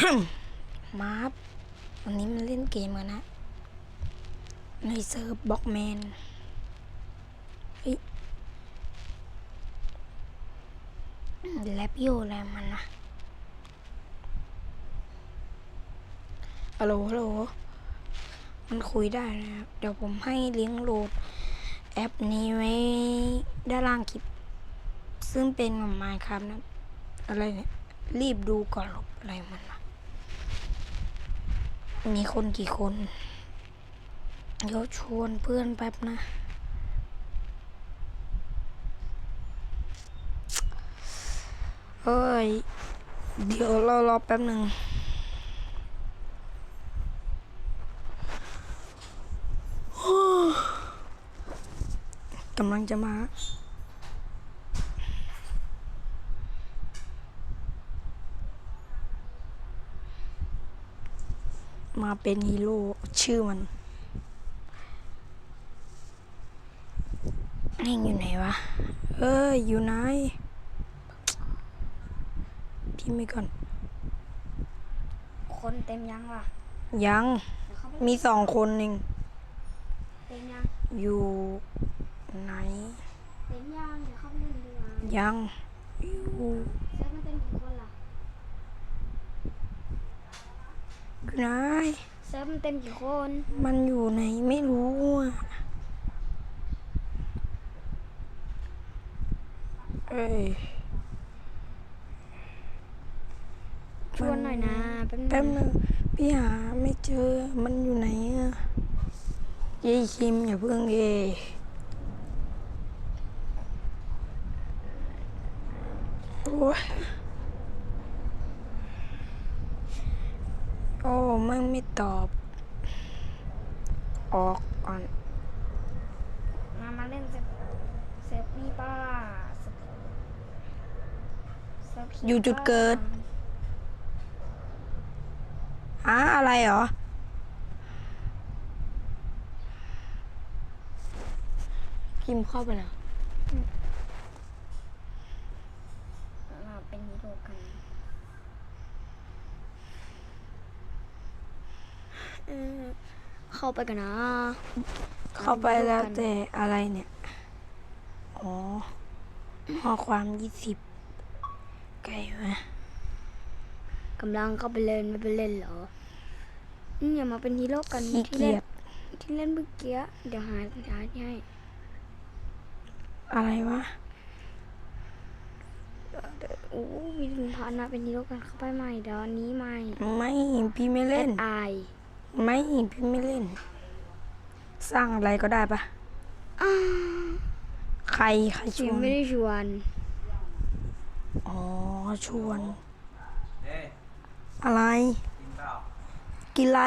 มารับวันนี้มันเล่นเกมกันนะ ในเซิร์ฟบ็อกแมนเฮ้ยแลบโยอะไรมันนะฮัลโหลฮัลโหลมันคุยได้นะครับ เดี๋ยวผมให้ลิงก์โหลด แอปนี้ไว้ด้านล่างคลิป ซึ่งเป็นของไมค์ครับนะ อะไรเนี่ย รีบดูก่อนลบอะไรมันนะ มีคนกี่คน เดี๋ยวชวนเพื่อนแป๊บนะ เฮ้ย เดี๋ยวเรารอแป๊บหนึ่งกำลังจะมา มาเป็นฮีโร่ชื่อมันเน่งอยู่ไหนวะ เอ้ย อยู่ไหนพิมพ์ไปก่อน คนเต็มยังล่ะยังเดี๋ยวเขาไปมีสองคนเองเต็มยัง อยู่ไหน เต็มยัง เดี๋ยวเข้าไปเล่นดีกว่ายัง อยู่ เซิร์ฟมันเต็มกี่คนล่ะ อยู่ ไหนเซิร์ฟมันเต็มกี่คน มันอยู่ไหนไม่รู้อะ เอ้ยชวนหน่อยนะแป๊บแป๊บนึงนึงพี่หาไม่เจอ มันอยู่ไหนอะเย้คิมอย่าเพิ่งเยโอ้ยโอ้ไม่งไม่ตอบ ออกก่อน มามาเล่นเซิร์ฟเซิร์ฟนี่ป้าเซิร์ฟเซิร์ฟผีอยู่จุดเกิด อะอะไรเหรอคิมเข้าไปแล้วมาเป็นฮีโร่กันเออ เข้าไปกันนะ เข้าไปแล้วแต่อะไรเนี่ย อ๋อข้อความยี่สิบไกลไหมกำลังเข้าไปเล่นไม่ไปเล่นเหรออืมอย่ามาเป็นฮีโร่กันขี้ที่เกีเล่ยนจที่เล่นเมื่อกี้เดี๋ยวหาหาที่ให้ อะไรวะโอ้วินพานะเป็นฮีโร่กันเข้าไปใหม่เดี๋ยวอันนี้ใหม่ ไม่ พี่ไม่เล่นอาย ไม่พี่ไม่เล่น สร้างอะไรก็ได้ปะใครใครชชิวมนไม่ได้ชวน อ๋อชวนเอ๊ะอะไร กินเปล่ากินอะไร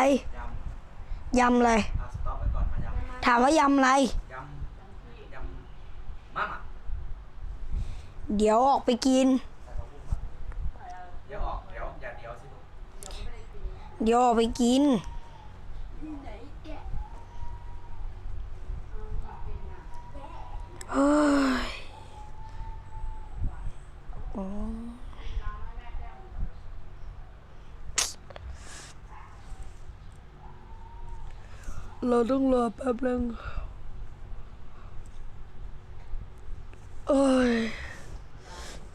ยยำอะไรำอะสต็อปไปก่อนมายำถามว่ายำอะไรยำยำมั่งอะเดี๋ยวออกไปกิน เดี๋ยวออกเดี๋ยวอย่าเดี๋ยวสิลูกเดี๋ยวออกไปกิน เฮ้ยโอ้เราต้องรอแป๊บนึงเอ้ย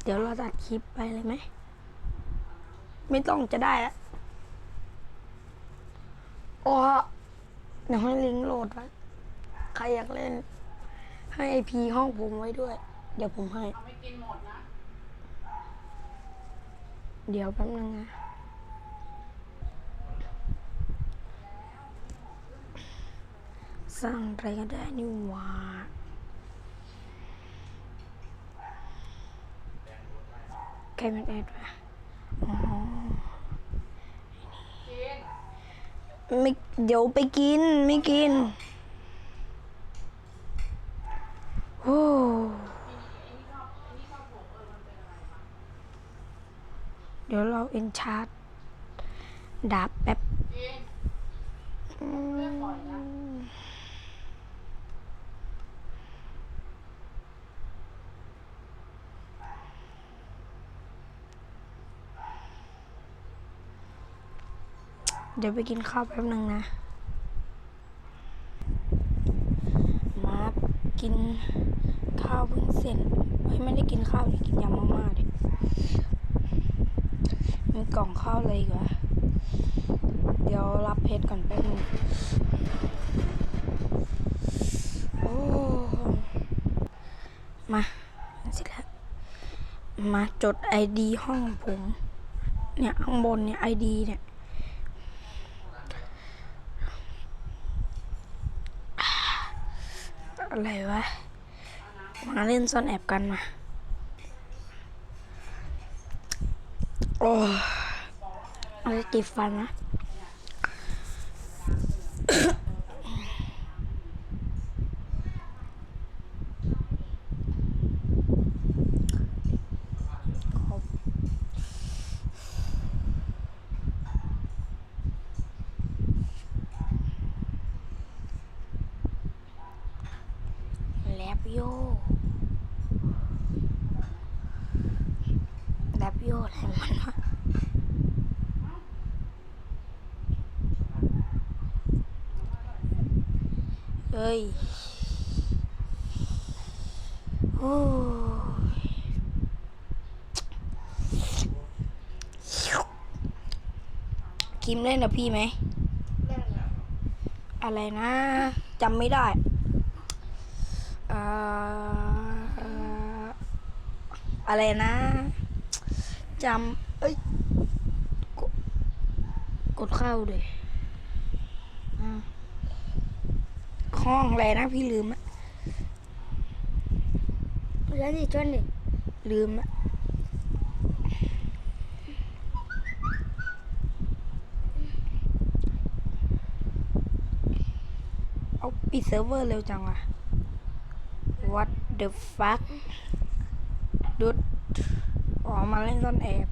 เดี๋ยวเราตัดคลิปไปเลยไหม ไม่ต้องจะได้อะโอ้เดี๋ยวให้ลิงก์โหลดไว้ ใครอยากเล่น ให้ไอพีห้องผมไว้ด้วย เดี๋ยวผมให้ไม่กินหมดนะเดี๋ยวแป๊บนึงนะสร้างอะไรก็ได้นี่หว่าใครเป็นแอดวะอ๋อกินไม่เดี๋ยวไปกิน ไม่กิน โอ้ เดี๋ยวเราเอ็นชาร์ดดาบแป๊บเดี๋ยวไปกินข้าวแป๊บหนึ่งนะ มากิน ข้าวเพิ่งเสร็จเฮ้ยไม่ได้กินข้าวดิกินยำมาม่าดิมีกล่องข้าวอะไรอีกวะเดี๋ยวรับเพชรก่อนแป๊บนึงโอ้มาเสร็จแล้วมาจดไอดีห้องผม เนี่ยข้างบนเนี่ยไอดีเนี่ยอะไรวะ มาเล่นซ่อนแอบกันมา โอ้เอาจะติฟันนะแลบโย แลบโยอะไรมันวะเฮ้ย โอ้ยคิมเล่นกับพี่ไหม อะไรนะจำไม่ได้อ่ออะไรนะ จำเอ้ยกดกดเข้าเลยอ่าห้องอะไรนะพี่ลืมอะแล้วนี่จนนี่ลืมอะเอาปิดเซิร์ฟเวอร์เร็วจังวะ What the fuck ดุด อ๋อมาเล่นซ่อนแอบ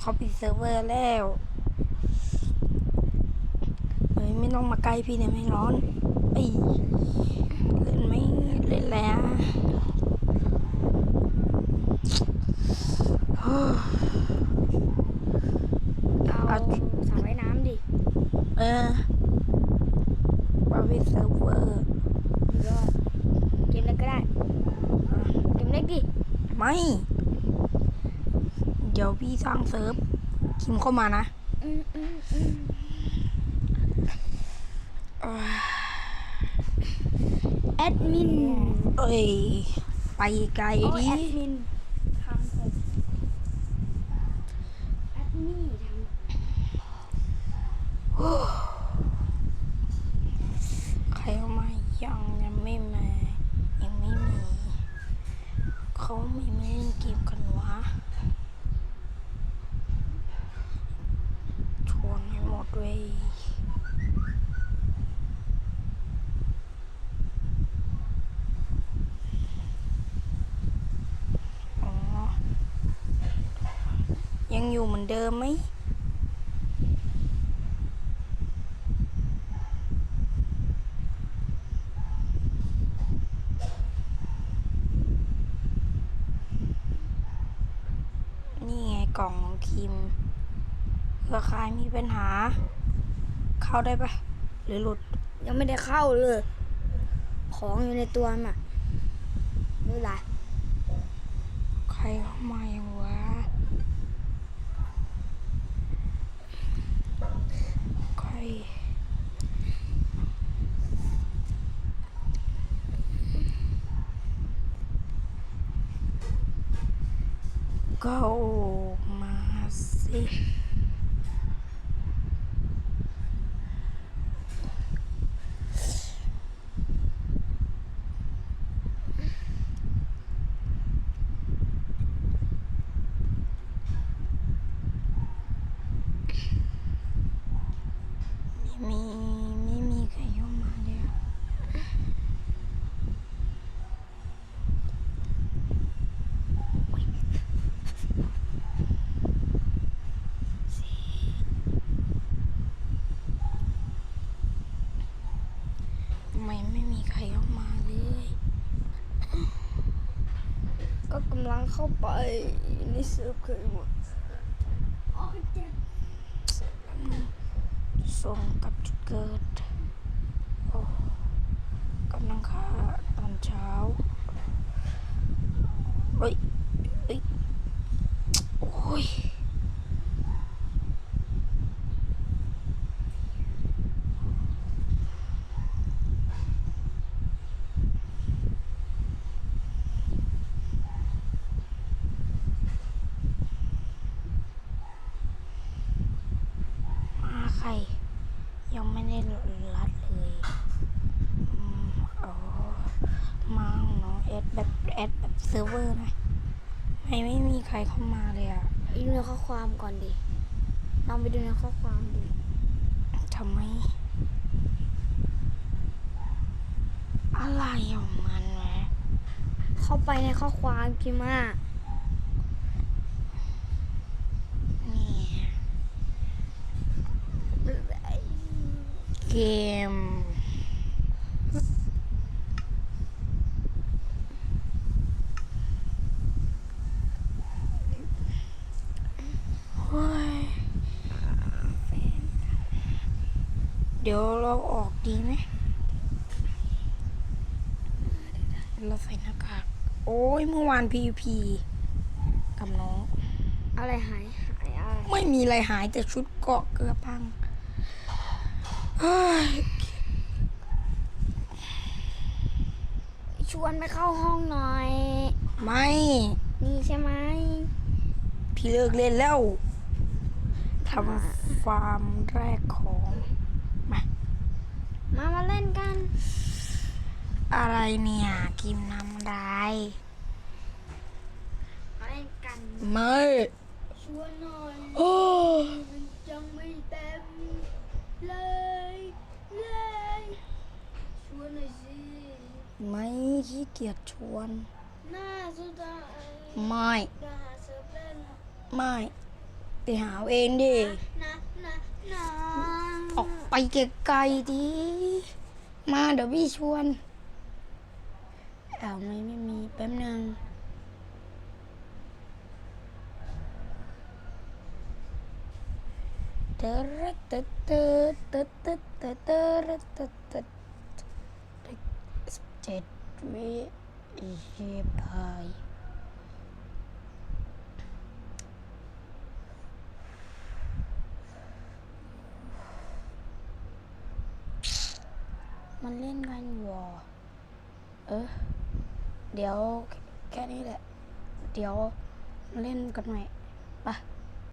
เขาปิดเซิร์ฟเวอร์แล้วเฮ้ยไม่ต้องมาใกล้พี่เนี่ยไม่ร้อนเอ้ยเล่นไม่เล่นแล้วเอาเอาสระว่ายน้ำดิ เออมาปิดเซิร์ฟเวอร์หรือว่าเกมเล็กก็ได้ เกมเล็กดิ ไม่เดี๋ยวพี่สร้างเซิร์ฟคิมเข้ามานะอืมอืมอืมเอ้ยแอดมิน เอ้ย ไปไกลโอ้ยดิแอดมินทำผมแอดมินทำใครเข้ามายังยังไม่มายังไม่มีเขาไม่มาเล่นเกมกันวะ ชวนให้หม ดเว้ยยังอยู่เหมือนเดิมไหมนี่ไงกล่องของคิม เครือข่ายมีปัญหา เข้าได้ปะหรือหลุด ยังไม่ได้เข้าเลย ของอยู่ในตัวมันอะไม่เป็นไรใครเข้ามาอย่างวะ ใคร ก็ออกมาสิ ไม่มีไม่มีใครเข้ามาเลยอะทำไมไม่มีใครเข้ามาเลยางเข้าไปในเซิร์ฟเคยหมดส่งกลับจุดเกิดกำลังค่าตอนเช้าเฮ้ยเฮ้ย โอ้ย มาใคร ยัง ไม่ได้รัดเลยอืมอ๋อมาของน้องแอดแบบแอดแบบเซิร์ฟเวอร์นะไม่ไม่มีใครเข้ามาเลยอะดูในข้อความก่อนดิลองไปดูในข้อความดิทำไม อะไรของมันวะเข้าไปในข้อความพิมพ์ว่า เนี่ยเก มโอ้ยเดี๋ยวเราออกดีไหมเราใส่หน้ากาก โอ้ยเมื่อวาน PVP กับน้อง อะไรหายหายอะไร ไม่มีอะไรหายแต่ชุดเกาะเกลือพังเฮ้ย ชวนไปเข้าห้องหน่อย ไม่ นี่ใช่ไหม พี่เลิกเล่นแล้วทำฟาร์มแรกของ มา มามาเล่นกัน อะไรเนี่ย กิมน้ำลายมาเล่นกัน ไม่ ชวนหน่อย โอ้ มันจังไม่เต็มเลย เลย ชวนหน่อยสิ ไม่ขี้เกียจชวน หน้าสุดท้ายไม่ดาเซอร์เล่นไม่ ไปหาเอาเองดิ นะนะนะออกไปไกลๆดิมาเดี๋ยวพี่ชวนอ้าวไม่ไม่มีแป๊บนึงเตอร์เตอร์เตอร์เตอร์เตอร์เตอร์ chết với dịp hời มันเล่นกันวอเออ เดี๋ยวแค่นี้แหละ เดี๋ยวเล่นกันใหม่ไป